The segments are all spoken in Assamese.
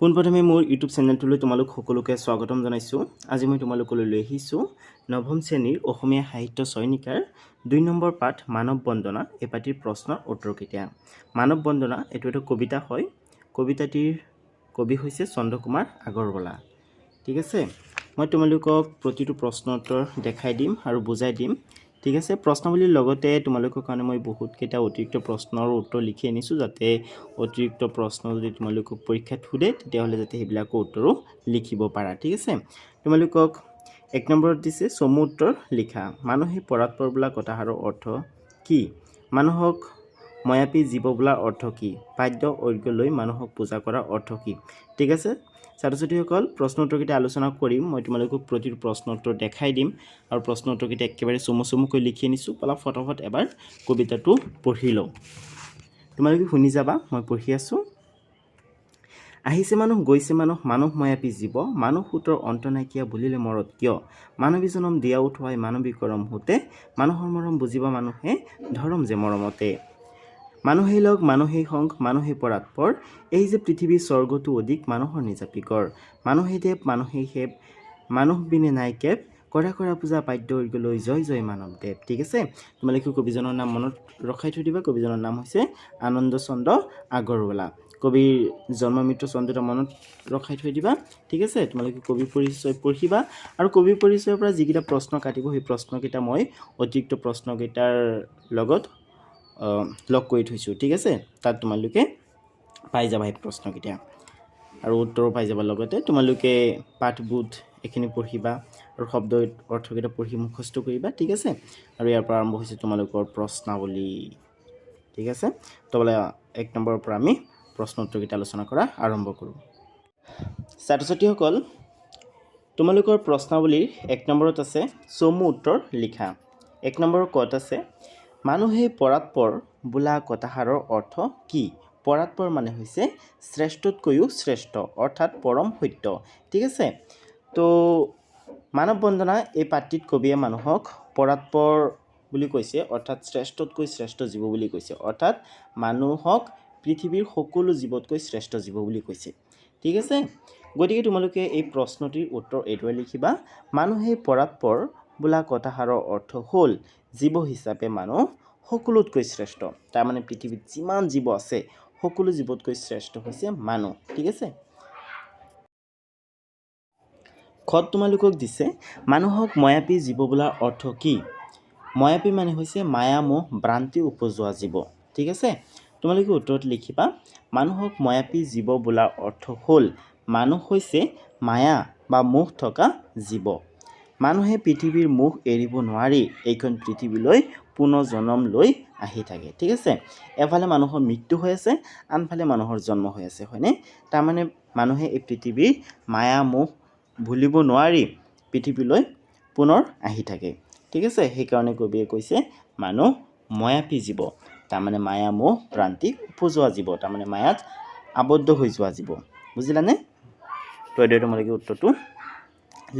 পোনপ্ৰথমে মোৰ ইউটিউব চেনেলটোলৈ তোমালোক সকলোকে স্বাগতম জনাইছোঁ। আজি মই তোমালোকলৈ লৈ আহিছোঁ নৱম শ্ৰেণীৰ অসমীয়া সাহিত্য চয়নিকাৰ দুই নম্বৰ পাঠ মানৱ বন্দনা এই পাঠটিৰ প্ৰশ্নৰ উত্তৰকেইটা মানৱ বন্দনা এইটো এটা কবিতা হয়। কবিতাটিৰ কবি হৈছে চন্দ্ৰকুমাৰ আগৰৱালা। ঠিক আছে? মই তোমালোকক প্ৰতিটো প্ৰশ্নৰ উত্তৰ দেখাই দিম আৰু বুজাই দিম। ঠিক আছে প্ৰশ্নাৱলীৰ লগতে তোমালোকৰ কাৰণে মই বহুতকেইটা অতিৰিক্ত প্ৰশ্নৰ উত্তৰ লিখি আনিছোঁ যাতে অতিৰিক্ত প্ৰশ্ন যদি তোমালোকক পৰীক্ষাত সোধে তেতিয়াহ'লে যাতে সেইবিলাকৰ উত্তৰো লিখিব পাৰা ঠিক আছে? তোমালোকক এক নম্বৰত দিছে চমু উত্তৰ লিখা মানুহে পৰাৎ পৰ বোলা কথাষাৰৰ অৰ্থ কি? মানুহক ময়াপী জীৱ বোলাৰ অৰ্থ কি? বাদ্য ঐক্য লৈ মানুহক পূজা কৰাৰ অৰ্থ কি? ঠিক আছে ছাত্ৰ ছাত্ৰীসকল প্ৰশ্ন উত্তৰকেইটা আলোচনা কৰিম। মই তোমালোকক প্ৰতিটো প্ৰশ্ন উত্তৰ দেখাই দিম আৰু প্ৰশ্ন উত্তৰকেইটা একেবাৰে চমু চমুকৈ লিখি আনিছোঁ। অলপ ফটাফট এবাৰ কবিতাটো পঢ়ি লওঁ। তোমালোকে শুনি যাবা মই পঢ়ি আছোঁ। আহিছে মানুহ গৈছে মানুহ মানুহ মায়াপী জীৱ। মানুহ সূতৰ অন্ত নাইকিয়া বুলিলে মৰত কিয়? মানৱী জনম দিয়া উঠোৱাই মানৱী কৰম হওঁতে মানুহৰ মৰম বুজিবা মানুহে ধৰম যে মৰমতে। মানুহেই লগ মানুহেই সংঘ মানুহেই পৰাৎপৰ এই যে পৃথিৱীৰ স্বৰ্গটো অধিক মানুহৰ নিজাপিকৰ মানুহেই দেৱ মানুহেই সেৱ। মানুহ বিনে নাই কেব কৰা কৰা পূজা পাদ্য লৈ জয় জয় মানৱ দেৱ। ঠিক আছে? তোমালোকে কবিজনৰ নাম মনত ৰখাই থৈ দিবা। কবিজনৰ নাম হৈছে আনন্দ চন্দ্ৰ আগৰৱালা। কবিৰ জন্ম মৃত্যু চন্দ্ৰটা মনত ৰখাই থৈ দিবা। ঠিক আছে? তোমালোকে কবি পৰিচয় পঢ়িবা। আৰু কবি পৰিচয়ৰ পৰা যিকেইটা প্ৰশ্ন কাটিব সেই প্ৰশ্নকেইটা মই অতিৰিক্ত প্ৰশ্নকেইটাৰ লগত লগ কৰি থৈছোঁ ঠিক আছে? তাত তোমালোকে পাই যাবা সেই প্ৰশ্নকেইটা। আৰু উত্তৰো পাই যাবা লগতে তোমালোকে পাঠবোধ এইখিনি পঢ়িবা আৰু শব্দ অৰ্থকেইটা পঢ়ি মুখস্থ কৰিবা ঠিক আছে? আৰু ইয়াৰ পৰা আৰম্ভ হৈছে তোমালোকৰ প্ৰশ্নাৱলী ঠিক আছে? তো বোলে এক নম্বৰৰ পৰা আমি প্ৰশ্ন উত্তৰকেইটা আলোচনা কৰা আৰম্ভ কৰোঁ। ছাত্ৰ ছাত্ৰীসকল তোমালোকৰ প্ৰশ্নাৱলীৰ এক নম্বৰত আছে চমু উত্তৰ লিখা। এক নম্বৰ ক'ত আছে? মানুহে পৰাৎপৰ বোলা কথাষাৰৰ অৰ্থ কি? পৰাৎপৰ মানে হৈছে শ্ৰেষ্ঠতকৈও শ্ৰেষ্ঠ অৰ্থাৎ পৰম সত্য। ঠিক আছে? তো মানৱ বন্দনা এই পাঠটিত কবিয়ে মানুহক পৰাৎপৰ বুলি কৈছে অৰ্থাৎ শ্ৰেষ্ঠতকৈ শ্ৰেষ্ঠ জীৱ বুলি কৈছে অৰ্থাৎ মানুহক পৃথিৱীৰ সকলো জীৱতকৈ শ্ৰেষ্ঠ জীৱ বুলি কৈছে। ঠিক আছে? গতিকে তোমালোকে এই প্ৰশ্নটিৰ উত্তৰ এইদৰে লিখিবা মানুহে পৰাৎপৰ বোলা কথাষাৰৰ অৰ্থ হ'ল জীৱ হিচাপে মানুহ সকলোতকৈ শ্ৰেষ্ঠ। তাৰমানে পৃথিৱীত যিমান জীৱ আছে সকলো জীৱতকৈ শ্ৰেষ্ঠ হৈছে মানুহ ঠিক আছে? খত তোমালোকক দিছে মানুহক ময়াপী জীৱ বোলাৰ অৰ্থ কি? ময়াপী মানে হৈছে মায়া মোহ ভ্ৰান্তি উপজোৱা জীৱ ঠিক আছে? তোমালোকে উত্তৰত লিখিবা মানুহক ময়াপী জীৱ বোলাৰ অৰ্থ হ'ল মানুহ হৈছে মায়া বা মোহ থকা জীৱ। মানুহে পৃথিৱীৰ মোহ এৰিব নোৱাৰি এইখন পৃথিৱীলৈ পুনৰ জন্ম লৈ আহি থাকে ঠিক আছে? এফালে মানুহৰ মৃত্যু হৈ আছে আনফালে মানুহৰ জন্ম হৈ আছে হয়নে? তাৰমানে মানুহে এই পৃথিৱীৰ মায়া মোহ ভুলিব নোৱাৰি পৃথিৱীলৈ পুনৰ আহি থাকে ঠিক আছে? সেইকাৰণে কবিয়ে কৈছে মানুহ ময়াপী জীৱ তাৰমানে মায়া মোহ ভ্ৰান্তি উপজোৱা জীৱ তাৰমানে মায়াত আবদ্ধ হৈ যোৱা জীৱ বুজিলানে? তো এইদৰে তোমালোকে উত্তৰটো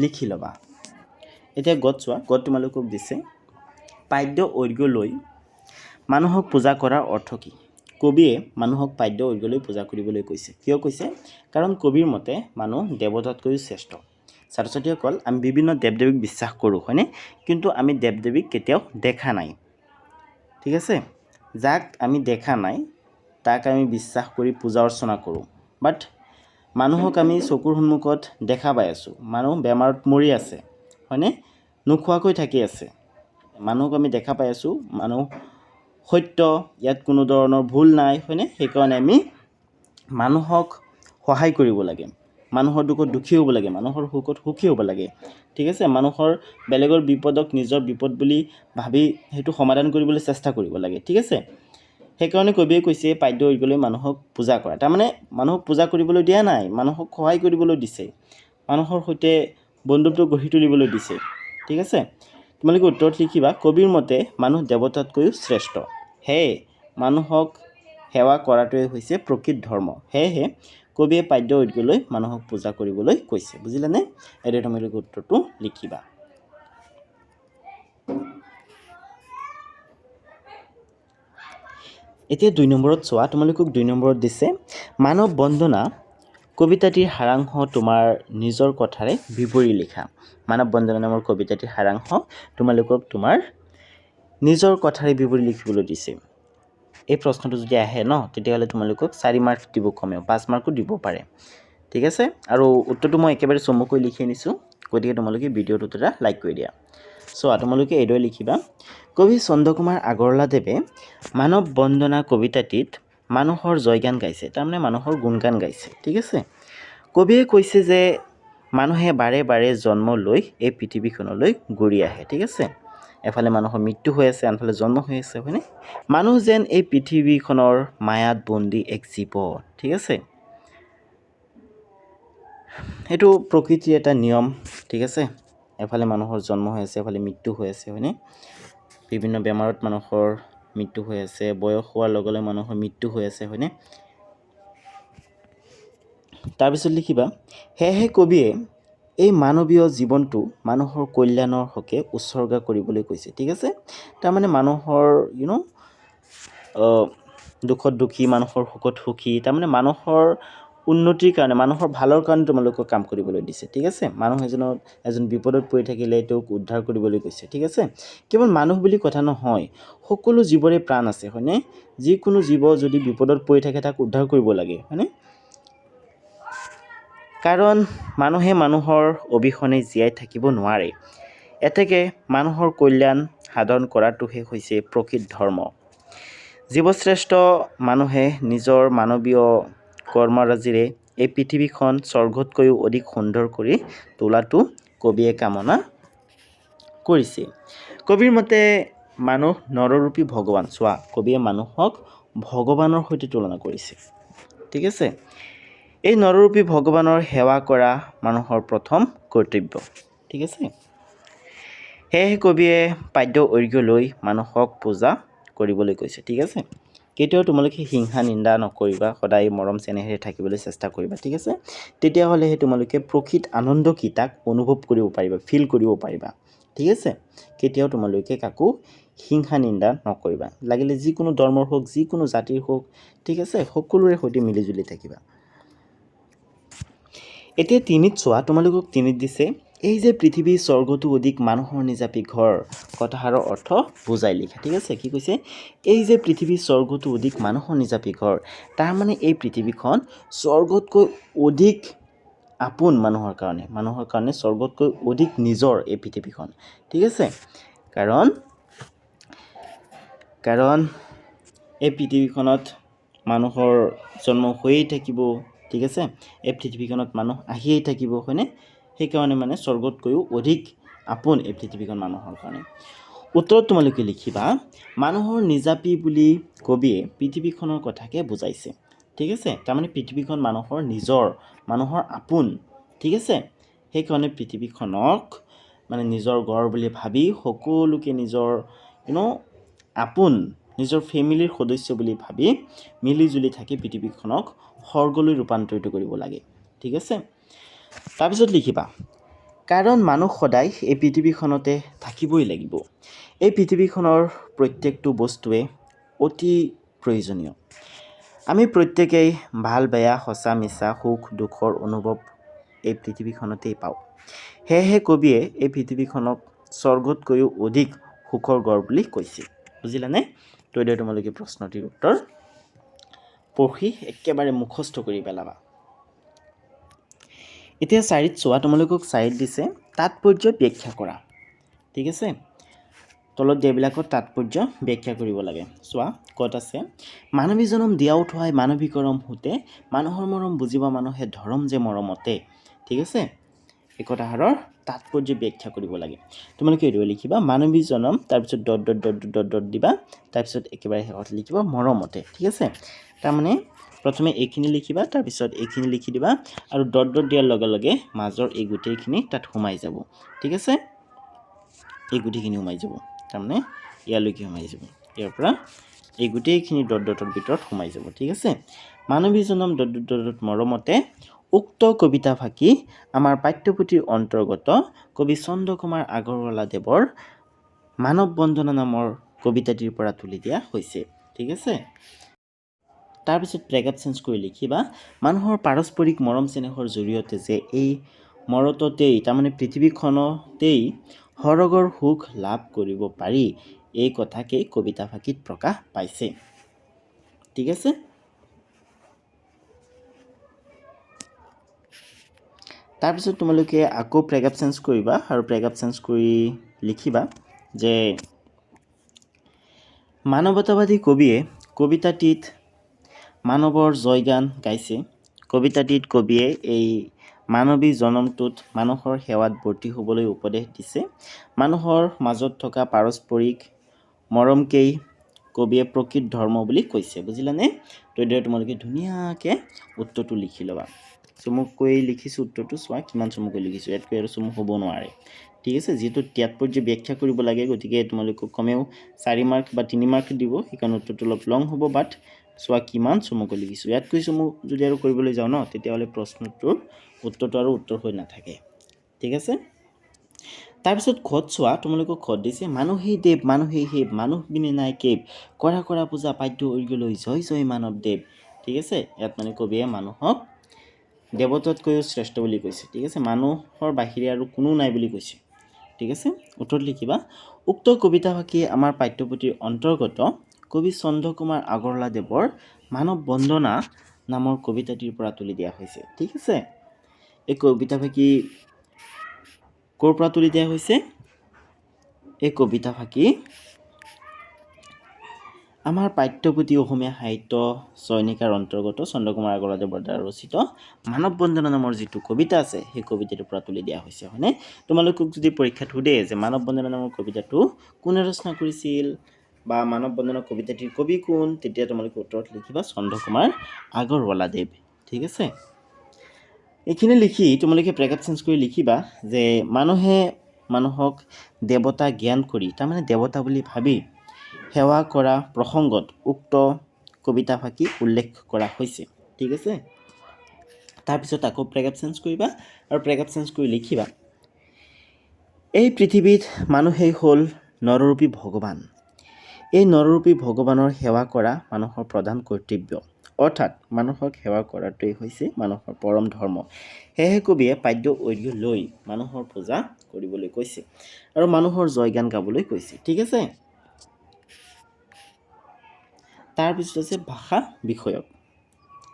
লিখি ল'বা। এতিয়া গত চোৱা গত তোমালোকক দিছে পাদ্য ঐৰ্ঘ্য লৈ মানুহক পূজা কৰাৰ অৰ্থ কি? কবিয়ে মানুহক পাদ্য ঐৰ্ঘ্য লৈ পূজা কৰিবলৈ কৈছে। কিয় কৈছে? কাৰণ কবিৰ মতে মানুহ দেৱতাতকৈও শ্ৰেষ্ঠ। ছাত্ৰ ছাত্ৰীসকল আমি বিভিন্ন দেৱ দেৱীক বিশ্বাস কৰোঁ হয়নে? কিন্তু আমি দেৱ দেৱীক কেতিয়াও দেখা নাই। ঠিক আছে? যাক আমি দেখা নাই তাক আমি বিশ্বাস কৰি পূজা অৰ্চনা কৰোঁ। বাট মানুহক আমি চকুৰ সন্মুখত দেখা পাই আছোঁ। মানুহ বেমাৰত মৰি আছে হয়নে? নোখোৱাকৈ থাকি আছে। মানুহক আমি দেখা পাই আছোঁ। মানুহ সত্য ইয়াত কোনো ধৰণৰ ভুল নাই হয়নে? সেইকাৰণে আমি মানুহক সহায় কৰিব লাগে। মানুহৰ দুখত দুখী হ'ব লাগে। মানুহৰ সুখত সুখী হ'ব লাগে। ঠিক আছে? মানুহৰ বেলেগৰ বিপদক নিজৰ বিপদ বুলি ভাবি সেইটো সমাধান কৰিবলৈ চেষ্টা কৰিব লাগে। ঠিক আছে? সেইকাৰণে কবিয়ে কৈছে পাদ্য ঐৰ্ঘ্যলৈ মানুহক পূজা কৰা। তাৰমানে মানুহক পূজা কৰিবলৈ দিয়া নাই। মানুহক সহায় কৰিবলৈ দিছে। মানুহৰ সৈতে বন্ধুত্ব গঢ়ি তুলিবলৈ দিছে। ঠিক আছে? তোমালোকে উত্তৰত লিখিবা, কবিৰ মতে মানুহ দেৱতাতকৈও শ্ৰেষ্ঠ। সেয়ে মানুহক সেৱা কৰাটোৱে হৈছে প্ৰকৃত ধৰ্ম। সেয়েহে, কবিয়ে পাদ্য ঐক্যলৈ মানুহক পূজা কৰিবলৈ কৈছে। বুজিলানে? এইদৰে তোমালোকে উত্তৰটো লিখিবা। এতিয়া দুই নম্বৰত চোৱা, তোমালোকক দুই নম্বৰত দিছে, মানৱ বন্দনা কবিতাটিৰ সাৰাংশ তোমাৰ নিজৰ কথাৰে বিৱৰি লিখা। মানৱ বন্দনা নামৰ কবিতাটিৰ সাৰাংশ তোমালোকক তোমাৰ নিজৰ কথাৰে বিৱৰি লিখিবলৈ দিছে। এই প্ৰশ্নটো যদি আহে ন তেতিয়াহ'লে তোমালোকক চাৰি মাৰ্ক দিব কমেও পাঁচ মাৰ্কো দিব পাৰে। ঠিক আছে? আৰু উত্তৰটো মই একেবাৰে চমুকৈ লিখি আনিছোঁ গতিকে তোমালোকে ভিডিঅ'টোত এটা লাইক কৰি দিয়া। চোৱা তোমালোকে এইদৰে লিখিবা কবি চন্দ্ৰকুমাৰ আগৰৱালাদেৱে মানৱ বন্দনা কবিতাটিত মানুহৰ জয়গান গাইছে তাৰমানে মানুহৰ গুণগান গাইছে ঠিক আছে? কবিয়ে কৈছে যে মানুহে বাৰে বাৰে জন্ম লৈ এই পৃথিৱীখনলৈ ঘূৰি আহে ঠিক আছে? এফালে মানুহৰ মৃত্যু হৈ আছে আনফালে জন্ম হৈ আছে হয়নে? মানুহ যেন এই পৃথিৱীখনৰ মায়াত বন্দী এক জীৱ ঠিক আছে? সেইটো প্ৰকৃতিৰ এটা নিয়ম ঠিক আছে? এফালে মানুহৰ জন্ম হৈ আছে এফালে মৃত্যু হৈ আছে হয়নে? বিভিন্ন বেমাৰত মানুহৰ মৃত্যু হৈ আছে বয়স হোৱাৰ লগে লগে মানুহৰ মৃত্যু হৈ আছে হয়নে? তাৰপিছত লিখিবা সেয়েহে কবিয়ে এই মানৱীয় জীৱনটো মানুহৰ কল্যাণৰ হকে উৎসৰ্গা কৰিবলৈ কৈছে ঠিক আছে? তাৰমানে মানুহৰ ইউ ন দুখত দুখী মানুহৰ সুখত সুখী তাৰমানে মানুহৰ উন্নতিৰ কাৰণে মানুহৰ ভালৰ কাৰণে তোমালোকক কাম কৰিবলৈ দিছে ঠিক আছে? মানুহ এজনৰ এজন বিপদত পৰি থাকিলে তেওঁক উদ্ধাৰ কৰিবলৈ কৈছে ঠিক আছে? কেৱল মানুহ বুলি কথা নহয় সকলো জীৱৰে প্ৰাণ আছে হয়নে? যিকোনো জীৱ যদি বিপদত পৰি থাকে তাক উদ্ধাৰ কৰিব লাগে হয়নে? কাৰণ মানুহে মানুহৰ অবিহনে জীয়াই থাকিব নোৱাৰে। এতেকে মানুহৰ কল্যাণ সাধন কৰাটোহে হৈছে প্ৰকৃত ধৰ্ম। জীৱশ্ৰেষ্ঠ মানুহে নিজৰ মানৱীয় কৰ্মৰাজিৰে এই পৃথিৱীখন স্বৰ্গতকৈও অধিক সুন্দৰ কৰি তোলাটো কবিয়ে কামনা কৰিছে। কবিৰ মতে মানুহ নৰৰূপী ভগৱান। চোৱা কবিয়ে মানুহক ভগৱানৰ সৈতে তুলনা কৰিছে। ঠিক আছে? এই নৰৰূপী ভগৱানৰ সেৱা কৰা মানুহৰ প্ৰথম কৰ্তব্য। ঠিক আছে? সেয়েহে কবিয়ে পাদ্য ঐৰ্ঘ্য লৈ মানুহক পূজা কৰিবলৈ কৈছে। ঠিক আছে? কেতিয়াও তোমালোকে হিংসা নিন্দা নকৰিবা সদায় মৰম চেনেহেৰে থাকিবলৈ চেষ্টা কৰিবা ঠিক আছে? তেতিয়াহ'লেহে তোমালোকে প্ৰকৃত আনন্দ কি তাক অনুভৱ কৰিব পাৰিবা ফিল কৰিব পাৰিবা ঠিক আছে? কেতিয়াও তোমালোকে কাকো হিংসা নিন্দা নকৰিবা। লাগিলে যিকোনো ধৰ্মৰ হওক যিকোনো জাতিৰ হওক ঠিক আছে? সকলোৰে সৈতে মিলিজুলি থাকিবা। এতিয়া তিনিত চোৱা তোমালোকক তিনিত দিছে। এই যে পৃথিৱী স্বৰ্গটো অধিক মানুহৰ নিজাপি ঘৰ কথাষাৰৰ অৰ্থ বুজাই লিখা ঠিক আছে? কি কৈছে? এই যে পৃথিৱী স্বৰ্গটো অধিক মানুহৰ নিজাপি ঘৰ তাৰমানে এই পৃথিৱীখন স্বৰ্গতকৈ অধিক আপোন মানুহৰ কাৰণে মানুহৰ কাৰণে স্বৰ্গতকৈ অধিক নিজৰ এই পৃথিৱীখন ঠিক আছে? কাৰণ কাৰণ এই পৃথিৱীখনত মানুহৰ জন্ম হৈয়ে থাকিব ঠিক আছে? এই পৃথিৱীখনত মানুহ আহিয়েই থাকিব হয়নে? সেইকাৰণে মানে স্বৰ্গতকৈও অধিক আপোন এই পৃথিৱীখন মানুহৰ কাৰণে। উত্তৰত তোমালোকে লিখিবা মানুহৰ নিজাপি বুলি কবিয়ে পৃথিৱীখনৰ কথাকে বুজাইছে। ঠিক আছে? তাৰমানে পৃথিৱীখন মানুহৰ নিজৰ মানুহৰ আপোন। ঠিক আছে? সেইকাৰণে পৃথিৱীখনক মানে নিজৰ ঘৰ বুলি ভাবি সকলোকে নিজৰ ইউ ন আপোন নিজৰ ফেমিলিৰ সদস্য বুলি ভাবি মিলিজুলি থাকি পৃথিৱীখনক স্বৰ্গলৈ ৰূপান্তৰিত কৰিব লাগে। ঠিক আছে? তাৰপিছত লিখিবা কাৰণ মানুহ সদায় এই পৃথিৱীখনতে থাকিবই লাগিব। এই পৃথিৱীখনৰ প্ৰত্যেকটো বস্তুৱে অতি প্ৰয়োজনীয়। আমি প্ৰত্যেকেই ভাল বেয়া সঁচা মিছা সুখ দুখৰ অনুভৱ এই পৃথিৱীখনতেই পাওঁ। সেয়েহে কবিয়ে এই পৃথিৱীখনক স্বৰ্গতকৈও অধিক সুখৰ গড় বুলি কৈছিল। বুজিলানে? তো এতিয়া তোমালোকে প্ৰশ্নটিৰ উত্তৰ পঢ়ি একেবাৰে মুখস্থ কৰি পেলাবা। এতিয়া চাৰিত চোৱা, তোমালোকক চাৰিত দিছে তাৎপৰ্য ব্যাখ্যা কৰা। ঠিক আছে? তলত দিয়াবিলাকত তাৎপৰ্য ব্যাখ্যা কৰিব লাগে। চোৱা, ক'ত আছে? মানৱী জনম দিয়া উঠোৱাই মানৱী কৰম হোতে, মানুহৰ মৰম বুজিব মানুহে ধৰম যে মৰমতে। ঠিক আছে? এই কথাষাৰৰ তাৎপৰ্য ব্যাখ্যা কৰিব লাগে। তোমালোকে এইদৰে লিখিবা, মানৱী জনম, তাৰপিছত dot dot dot dot dot দিবা, তাৰপিছত একেবাৰে শেষত লিখিবা মৰমতে। ঠিক আছে? তাৰমানে প্ৰথমে এইখিনি লিখিবা, তাৰপিছত এইখিনি লিখি দিবা আৰু ডট ডট দিয়াৰ লগে লগে মাজৰ এই গোটেইখিনি তাত সোমাই যাব। ঠিক আছে? এই গোটেইখিনি সোমাই যাব। তাৰমানে ইয়ালৈকে সোমাই যাব। ইয়াৰ পৰা এই গোটেইখিনি ডট ডটৰ ভিতৰত সোমাই যাব। ঠিক আছে? মানৱী জনম ডট ডট ডট মৰমতে উক্ত কবিতা ফাঁকি আমাৰ পাঠ্যপুথিৰ অন্তৰ্গত কবি চন্দ্ৰকুমাৰ আগৰৱালাদেৱৰ মানৱ বন্দনা নামৰ কবিতাটিৰ পৰা তুলি দিয়া হৈছে। ঠিক আছে? তাৰপিছত ব্ৰেকআপ চেঞ্জ কৰি লিখিবা, মানুহৰ পাৰস্পৰিক মৰম চেনেহৰ জৰিয়তে যে এই মৰততেই, তাৰমানে পৃথিৱীখনতেই সৰগৰ সুখ লাভ কৰিব পাৰি, এই কথাকেই কবিতা ফাঁকিত প্ৰকাশ পাইছে। ঠিক আছে? তাৰপিছত তোমালোকে আকৌ ব্ৰেকআপ চেঞ্জ কৰিবা আৰু ব্ৰেকআপ চেঞ্জ কৰি লিখিবা যে মানৱতাবাদী কবিয়ে কবিতাটিত মানৱৰ জয়গান গাইছে। কবিতাটিত কবিয়ে এই মানৱী জনমটোত মানুহৰ সেৱাত বৰ্তি হ'বলৈ উপদেশ দিছে। মানুহৰ মাজত থকা পাৰস্পৰিক মৰমকেই কবিয়ে প্ৰকৃত ধৰ্ম বুলি কৈছে। বুজিলানে? তো এইদৰে তোমালোকে ধুনীয়াকৈ উত্তৰটো লিখি ল'বা। চমুকৈ লিখিছোঁ উত্তৰটো চোৱা কিমান চমুকৈ লিখিছোঁ। ইয়াতকৈ আৰু চমু হ'ব নোৱাৰে। ঠিক আছে যিহেতু তাৎপৰ্য ব্যাখ্যা কৰিব লাগে গতিকে তোমালোকক কমেও চাৰি মাৰ্ক বা তিনি মাৰ্ক দিব। সেইকাৰণে উত্তৰটো অলপ লং হ'ব বাট চোৱা কিমান চমুকৈ লিখিছোঁ। ইয়াতকৈ চমু যদি আৰু কৰিবলৈ যাওঁ ন তেতিয়াহ'লে প্ৰশ্নটোৰ উত্তৰটো আৰু উত্তৰ হৈ নাথাকে। ঠিক আছে? তাৰপিছত ঘৰত চোৱা তোমালোকক ঘৰত দিছে মানুহেই দেৱ মানুহেই শিৱ মানুহ বিনে নাই কেৱ কৰা কৰা পূজা পাদ্য ঐৰ্যলৈ জয় জয় মানৱ দেৱ। ঠিক আছে? ইয়াত মানে কবিয়ে মানুহক দেৱতাতকৈও শ্ৰেষ্ঠ বুলি কৈছে। ঠিক আছে? মানুহৰ বাহিৰে আৰু কোনো নাই বুলি কৈছে। ঠিক আছে? উত্তৰত লিখিবা উক্ত কবিতা ফাঁকি আমাৰ পাঠ্যপুথিৰ অন্তৰ্গত কবি চন্দ্ৰকুমাৰ আগৰৱালাদেৱৰ মানৱ বন্দনা নামৰ কবিতাটিৰ পৰা তুলি দিয়া হৈছে, ঠিক আছে? এই কবিতা ফাঁকি ক'ৰ পৰা তুলি দিয়া হৈছে? এই কবিতা ফাঁকি আমাৰ পাঠ্যপুথি অসমীয়া সাহিত্য চয়নিকাৰ অন্তৰ্গত চন্দ্ৰকুমাৰ আগৰৱালাদেৱৰ দ্বাৰা ৰচিত মানৱ বন্দনা নামৰ যিটো কবিতা আছে, সেই কবিতাটোৰ পৰা তুলি দিয়া হৈছে, হয়নে? তোমালোকক যদি পৰীক্ষাত সোধে যে মানৱ বন্দনা নামৰ কবিতাটো কোনে ৰচনা কৰিছিল বা মানৱ বন্দনা কবিতাটিৰ কবি কোন তেতিয়া তোমালোকে উত্তৰত লিখিবা চন্দ্ৰকুমাৰ আগৰৱালাদেৱ। ঠিক আছে? এইখিনি লিখি তোমালোকে ব্ৰেকআপ চেঞ্জ কৰি লিখিবা যে মানুহে মানুহক দেৱতা জ্ঞান কৰি তাৰমানে দেৱতা বুলি ভাবি সেৱা কৰা প্ৰসংগত উক্ত কবিতা ফাঁকি উল্লেখ কৰা হৈছে। ঠিক আছে? তাৰপিছত আকৌ ব্ৰেকআপ চেঞ্জ কৰিবা আৰু ব্ৰেকআপ চেঞ্জ কৰি লিখিবা। এই পৃথিৱীত মানুহেই হ'ল নৰৰূপী ভগৱান। এই নৰৰূপী ভগৱানৰ সেৱা কৰা মানুহৰ প্ৰধান কৰ্তব্য। অৰ্থাৎ মানুহক সেৱা কৰাটোৱেই হৈছে মানুহৰ পৰম ধৰ্ম। সেয়েহে কবিয়ে পাদ্য ঐৰ্য লৈ মানুহৰ পূজা কৰিবলৈ কৈছে আৰু মানুহৰ জয়গান গাবলৈ কৈছে। ঠিক আছে? তাৰপিছত আছে ভাষা বিষয়ক।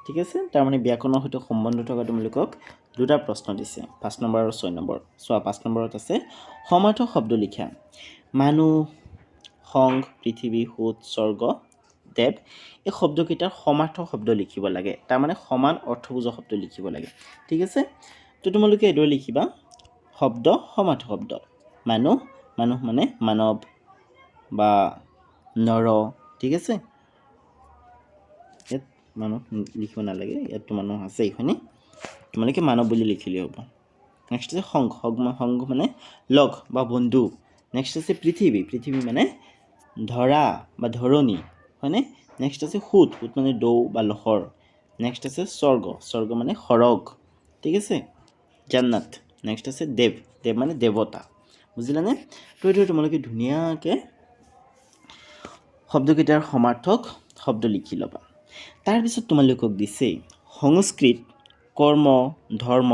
ঠিক আছে? তাৰমানে ব্যাকৰণৰ সৈতে সম্বন্ধ থকা তোমালোকক দুটা প্ৰশ্ন দিছে। পাঁচ নম্বৰ আৰু ছয় নম্বৰ। চোৱা পাঁচ নম্বৰত আছে সমাৰ্থক শব্দ লিখা। মানুহ সংঘ পৃথিৱী সুত স্বৰ্গ দেৱ এই শব্দকেইটাৰ সমাৰ্থক শব্দ লিখিব লাগে। তাৰমানে সমান অৰ্থবুজা শব্দ লিখিব লাগে। ঠিক আছে? তো তোমালোকে এইদৰে লিখিবা। শব্দ সমাৰ্থক শব্দ। মানুহ মানুহ মানে মানৱ বা নৰ। ঠিক আছে? ইয়াত মানুহ লিখিব নালাগে। ইয়াততো মানুহ আছে এইখনি। তোমালোকে মানৱ বুলি লিখিলেই হ'ব। নেক্সট আছে সংঘ সংঘ মানে লগ বা বন্ধু। নেক্সট আছে পৃথিৱী। পৃথিৱী মানে ধৰা বা ধৰণী, হয়নে? নেক্সট আছে সুত সুত মানে দৌ বা লহৰ। নেক্সট আছে স্বৰ্গ স্বৰ্গ মানে সৰগ, ঠিক আছে? জান্নাত। নেক্সট আছে দেৱ দেৱ মানে দেৱতা, বুজিলানে? তো এইদৰে তোমালোকে ধুনীয়াকৈ শব্দকেইটাৰ সমাৰ্থক শব্দ লিখি ল'বা। তাৰপিছত তোমালোকক দিছেই সংস্কৃত, কৰ্ম, ধৰ্ম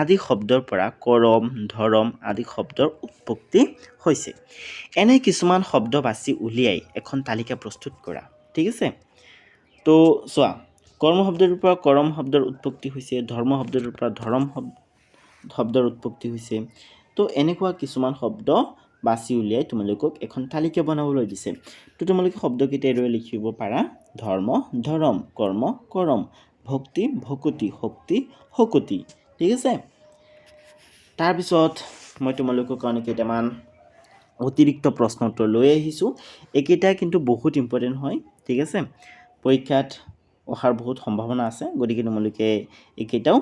আদি শব্দৰ পৰা কৰম, ধৰম আদি শব্দৰ উৎপত্তি হৈছে। এনে কিছুমান শব্দ বাছি উলিয়াই এখন তালিকা প্ৰস্তুত কৰা। ঠিক আছে? তো চোৱা, কৰ্ম শব্দটোৰ পৰা কৰম শব্দৰ উৎপত্তি হৈছে, ধৰ্ম শব্দটোৰ পৰা ধৰম শব্দ, শব্দৰ উৎপত্তি হৈছে। তো এনেকুৱা কিছুমান শব্দ বাছি উলিয়াই তোমালোকক এখন তালিকা বনাবলৈ দিছে। তো তোমালোকে শব্দকেইটা এইদৰে লিখিব পাৰা। ধৰ্ম, ধৰম, কৰ্ম, কৰম, ভক্তি, ভকতি, শক্তি, শকতি। ঠিক আছে? তাৰপিছত মই তোমালোকৰ কাৰণে কেইটামান অতিৰিক্ত প্ৰশ্ন উত্তৰ লৈ আহিছোঁ। এইকেইটা কিন্তু বহুত ইম্পৰ্টেণ্ট হয় ঠিক আছে? পৰীক্ষাত অহাৰ বহুত সম্ভাৱনা আছে গতিকে তোমালোকে এইকেইটাও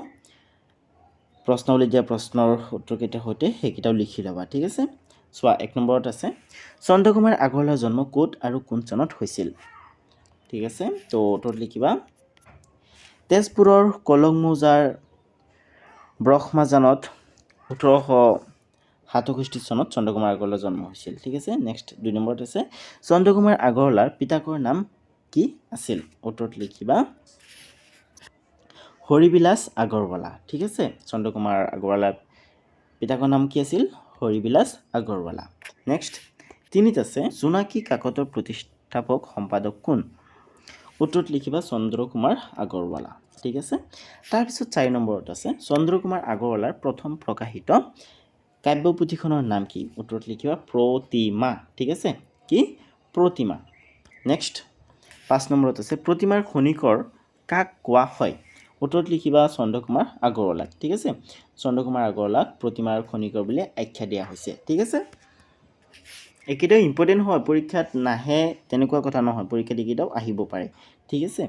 প্ৰশ্নাৱলী দিয়া প্ৰশ্নৰ উত্তৰকেইটাৰ সৈতে সেইকেইটাও লিখি ল'বা ঠিক আছে? চোৱা এক নম্বৰত আছে চন্দ্ৰকুমাৰ আগৰৱালাৰ জন্ম ক'ত আৰু কোন চনত হৈছিল? ঠিক আছে? তো উত্তৰত লিখিবা তেজপুৰৰ কলংমৌজাৰ ব্ৰহ্মাজানত ওঠৰশ সাতষষ্ঠি চনত চন্দ্ৰকুমাৰ আগৰৱালাৰ জন্ম হৈছিল ঠিক আছে? নেক্সট দুই নম্বৰত আছে চন্দ্ৰকুমাৰ আগৰৱালাৰ পিতাকৰ নাম কি আছিল? উত্তৰত লিখিবা হৰিবিলাস আগৰৱালা ঠিক আছে? চন্দ্ৰকুমাৰ আগৰৱালাৰ পিতাকৰ নাম কি আছিল? হৰিবিলাস আগৰৱালা। নেক্সট তিনিত আছে জোনাকী কাকতৰ প্ৰতিষ্ঠাপক সম্পাদক কোন? উত্তৰত লিখিবা চন্দ্ৰকুমাৰ আগৰৱালা। ঠিক আছে? তাৰপিছত চাৰি নম্বৰত আছে, চন্দ্ৰকুমাৰ আগৰৱালাৰ প্ৰথম প্ৰকাশিত কাব্যপুথিখনৰ নাম কি? উত্তৰত লিখিবা, প্ৰতিমা, ঠিক আছে? কি? প্ৰতিমা। নেক্সট পাঁচ নম্বৰত আছে, প্ৰতিমাৰ খনিকৰ কাক কোৱা হয়? উত্তৰত লিখিবা, চন্দ্ৰকুমাৰ আগৰৱালাক, ঠিক আছে? চন্দ্ৰকুমাৰ আগৰৱালাক প্ৰতিমাৰ খনিকৰ বুলি আখ্যা দিয়া হৈছে, ঠিক আছে? এইকেইটাও ইম্পৰ্টেণ্ট হয় পৰীক্ষাত নাহে, তেনেকুৱা কথা নহয়, পৰীক্ষাত এইকেইটাও আহিব পাৰে, ঠিক আছে?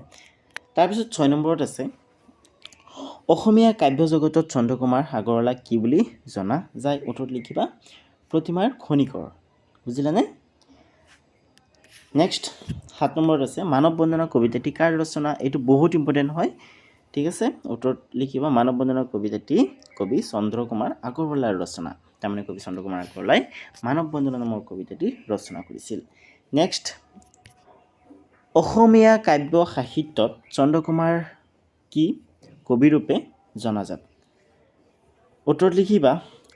তাৰপিছত ছয় নম্বৰত আছে অসমীয়া কাব্য জগতত চন্দ্ৰকুমাৰ আগৰৱালাক কি বুলি জনা যায়? উত্তৰত লিখিবা প্ৰতিমাৰ খনিকৰ বুজিলানে? নেক্সট সাত নম্বৰত আছে মানৱ বন্দনা কবিতাটি কাৰ ৰচনা? এইটো বহুত ইম্পৰ্টেণ্ট হয় ঠিক আছে? উত্তৰত লিখিবা মানৱ বন্দনা কবিতাটি কবি চন্দ্ৰকুমাৰ আগৰৱালাৰ ৰচনা। তাৰমানে কবি চন্দ্ৰকুমাৰ আগৰৱালাই মানৱ বন্দনা নামৰ কবিতাটি ৰচনা কৰিছিল। নেক্সট অসমীয়া কাব্য সাহিত্যত চন্দ্ৰকুমাৰ কি কবিৰূপে জনাজাত। উত্তৰত লিখিবা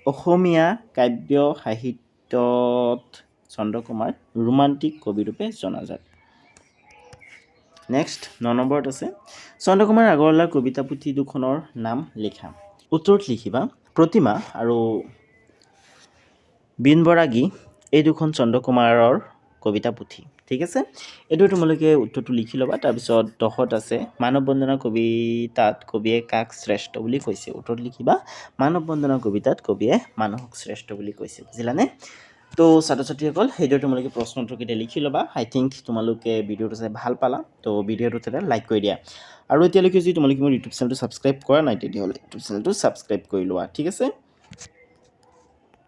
অসমীয়া কাব্য সাহিত্যত চন্দ্ৰকুমাৰ ৰোমান্টিক কবিৰূপে জনাজাত। নেক্সট ন নম্বৰত আছে চন্দ্ৰকুমাৰ আগৰৱালাৰ কবিতা পুথি দুখনৰ নাম লিখা। উত্তৰত লিখিবা প্ৰতিমা আৰু বিনবৰাগী এই দুখন চন্দ্ৰকুমাৰৰ কবিতা পুথি। ঠিক আছে? এইটো তোমালোকে উত্তৰটো লিখি ল'বা তাৰপিছত দহত আছে মানৱ বন্দনা কবিতাত কবিয়ে কাক শ্ৰেষ্ঠ বুলি কৈছে? উত্তৰত লিখিবা মানৱ বন্দনা কবিতাত কবিয়ে মানুহক শ্ৰেষ্ঠ বুলি কৈছে বুজিলানে? তো ছাত্ৰ ছাত্ৰীসকল সেইদৰে তোমালোকে প্ৰশ্ন উত্তৰকেইটা লিখি ল'বা। আই থিংক তোমালোকে ভিডিঅ'টো চাই ভাল পালা তো ভিডিঅ'টো তেতিয়া লাইক কৰি দিয়া। আৰু এতিয়ালৈকে যদি তোমালোকে মোৰ ইউটিউব চেনেলটো ছাবস্ক্ৰাইব কৰা নাই তেতিয়াহ'লে ইউটিউব চেনেলটো ছাবস্ক্ৰাইব কৰি লোৱা ঠিক আছে?